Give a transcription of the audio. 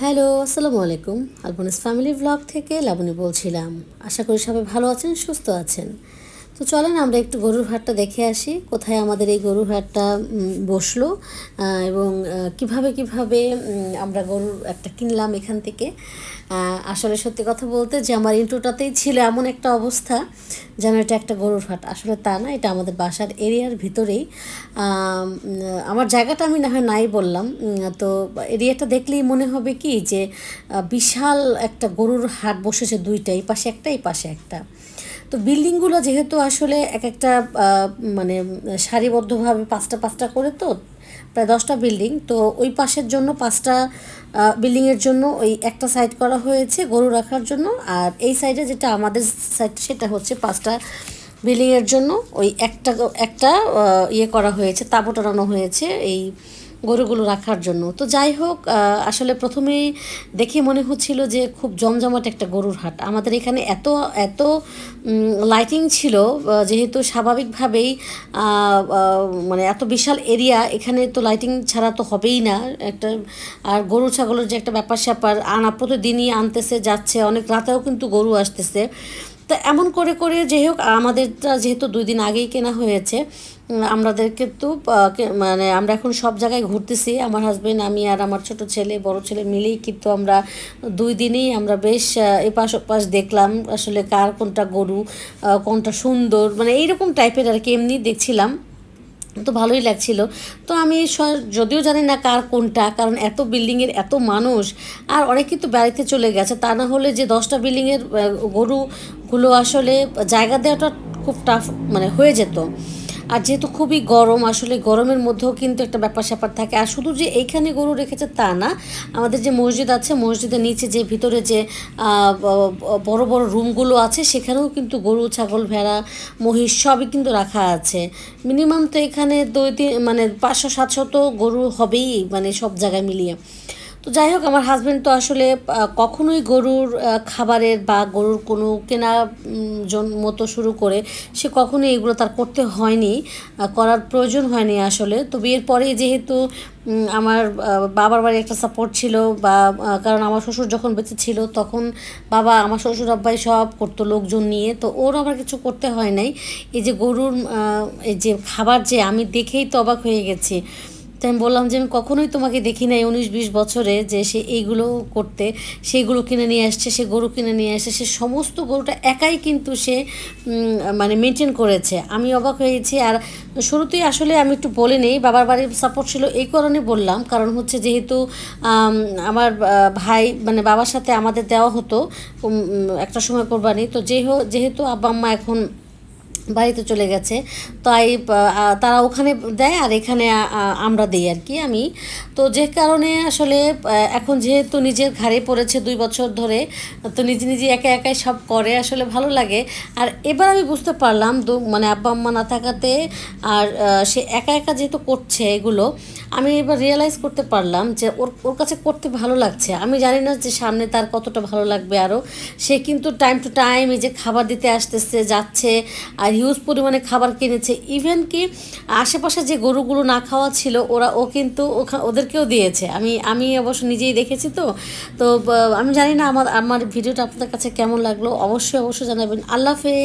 Hello, আসসালামু আলাইকুম। আলপনাস family blog থেকে লাবণী বলছিলাম। আশা করি সবাই ভালো আছেন, সুস্থ আছেন। তো চলেন আমরা একটু গরুর হাটটা দেখে আসি, কোথায় আমাদের এই গরুর হাটটা বসল এবং কীভাবে কীভাবে আমরা গরুর একটা কিনলাম এখান থেকে। আসলে সত্যি কথা বলতে যে আমার ইন্ট্রোটাতেই ছিল এমন একটা অবস্থা যেন এটা একটা গরুর হাট। আসলে তা না, এটা আমাদের বাসার এরিয়ার ভিতরেই। আমার জায়গাটা আমি না হয় নাই বললাম তো এরিয়াটা দেখলেই মনে হবে কি যে বিশাল একটা গরুর হাট বসেছে দুইটা, এই পাশে একটা, এই পাশে একটা। তো বিল্ডিংগুলো যেহেতু আসলে এক একটা মানে সারিবদ্ধভাবে পাঁচটা পাঁচটা করে তো, প্রায় দশটা বিল্ডিং, তো ওই পাশের জন্য পাঁচটা বিল্ডিংয়ের জন্য ওই একটা সাইড করা হয়েছে গরু রাখার জন্য, আর এই সাইডে যেটা আমাদের সাইড সেটা হচ্ছে পাঁচটা বিল্ডিংয়ের জন্য ওই একটা একটা ইয়ে করা হয়েছে, তাঁবু হয়েছে এই গরুগুলো রাখার জন্য। তো যাই হোক আসলে প্রথমেই দেখে মনে হচ্ছিল যে খুব জমজমাট একটা গরুর হাট। আমাদের এখানে এত এত লাইটিং ছিল যেহেতু স্বাভাবিকভাবেই মানে এত বিশাল এরিয়া এখানে তো লাইটিং ছাড়া তো হবেই না। একটা, আর গরু ছাগলের যে একটা ব্যাপার স্যাপার, আনা প্রতিদিনই আনতেছে, যাচ্ছে, অনেক রাতেও কিন্তু গরু আসতেছে। তো এমন করে করে যাই হোক, আমাদেরটা যেহেতু দুই দিন আগেই কেনা হয়েছে আমাদের কিন্তু মানে আমরা এখন সব জায়গায় ঘুরতেছি। আমার হাজবেন্ড আমি আর আমার ছোট ছেলে, বড় ছেলে মিলেই কিন্তু আমরা দুই দিনেই আমরা বেশ এপাশ ওপাশ দেখলাম আসলে কার কোনটা গরু কোনটা সুন্দর মানে এইরকম টাইপের আর কি এমনি দেখছিলাম। তো ভালোই লাগছিল। তো আমি যদিও জানি না কার কোনটা, কারণ এত বিল্ডিংয়ের এত মানুষ, আর অনেক কিন্তু বাড়িতে চলে গেছে। তা না হলে যে দশটা বিল্ডিংয়ের গরুগুলো আসলে জায়গা দেওয়াটা খুব টাফ মানে হয়ে যেত। আর যেহেতু খুবই গরম, আসলে গরমের মধ্যেও কিন্তু একটা ব্যাপার স্যাপার থাকে। আর শুধু যে এইখানে গরু রেখেছে তা না, আমাদের যে মসজিদ আছে, মসজিদের নিচে যে ভিতরে যে বড় বড় রুমগুলো আছে, সেখানেও কিন্তু গরু, ছাগল, ভেড়া, মহিষ সবই কিন্তু রাখা আছে। মিনিমাম তো এখানে দুই তিন মানে পাঁচশো, সাতশো তো গরু হবেই মানে সব জায়গায় মিলিয়ে। তো যাই হোক, আমার হাজবেন্ড তো আসলে কখনোই গরুর খাবারের বা গরুর কোনো কেনা মতো শুরু করে সে কখনোই এগুলো তার করতে হয়নি করার প্রয়োজন হয়নি আসলে। তো বিয়ের পরে যেহেতু আমার বাবার বাড়ি একটা সাপোর্ট ছিল বা কারণ আমার শ্বশুর যখন বেঁচে ছিল তখন বাবা আমার শ্বশুর আব্বাই সব করতো লোকজন নিয়ে, তো ওর আবার কিছু করতে হয় নাই। এই যে গরুর এই যে খাবার যে আমি দেখেই তো অবাক হয়ে গেছি। তো আমি বললাম যে আমি কখনোই তোমাকে দেখি নাই উনিশ বিশ বছরে যে সে এইগুলো করতে, সেইগুলো কিনে নিয়ে আসছে, সে গরু কিনে নিয়ে আসছে, সে সমস্ত গরুটা একাই কিন্তু সে মানে মেনটেন করেছে। আমি অবাক হয়েছি আর শুরুতেই আসলে আমি একটু বলে নেই, বাবার বাড়ির সাপোর্ট ছিল এই কারণে বললাম। কারণ হচ্ছে যেহেতু আমার ভাই মানে বাবার সাথে আমাদের দেওয়া হতো একটা সময় কোরবানি। তো যেহেতু আব্বা আম্মা এখন বাড়িতে চলে গেছে। তাই তারা ওখানে দেয় আর এখানে আমরা দিই আর কি আমি। তো যে কারণে আসলে এখন যেহেতু নিজের ঘাড়ে পড়েছে দুই বছর ধরে, তো নিজে নিজে একা একাই সব করে আসলে ভালো লাগে। আর এবার আমি বুঝতে পারলাম দু মানে আব্বা আম্মা না থাকাতে আর সে একা একা যেহেতু করছে এগুলো, আমি এবার রিয়েলাইজ করতে পারলাম যে ওর ওর কাছে করতে ভালো লাগছে। আমি জানি না যে সামনে তার কতটা ভালো লাগবে আরও সে কিন্তু টাইম টু টাইম এই যে খাবার দিতে আসতেছে, যাচ্ছে আর হিউজ পরিমাণে খাবার কিনেছে। ইভেন কি আশেপাশে যে গরুগুলো না খাওয়া ছিল, ওরা ও কিন্তু ওদেরকেও দিয়েছে। আমি আমি অবশ্য নিজেই দেখেছি তো। তো আমি জানি না আমার আমার ভিডিওটা আপনাদের কাছে কেমন লাগল। অবশ্যই অবশ্যই জানাবেন। আল্লাহ হাফেজ।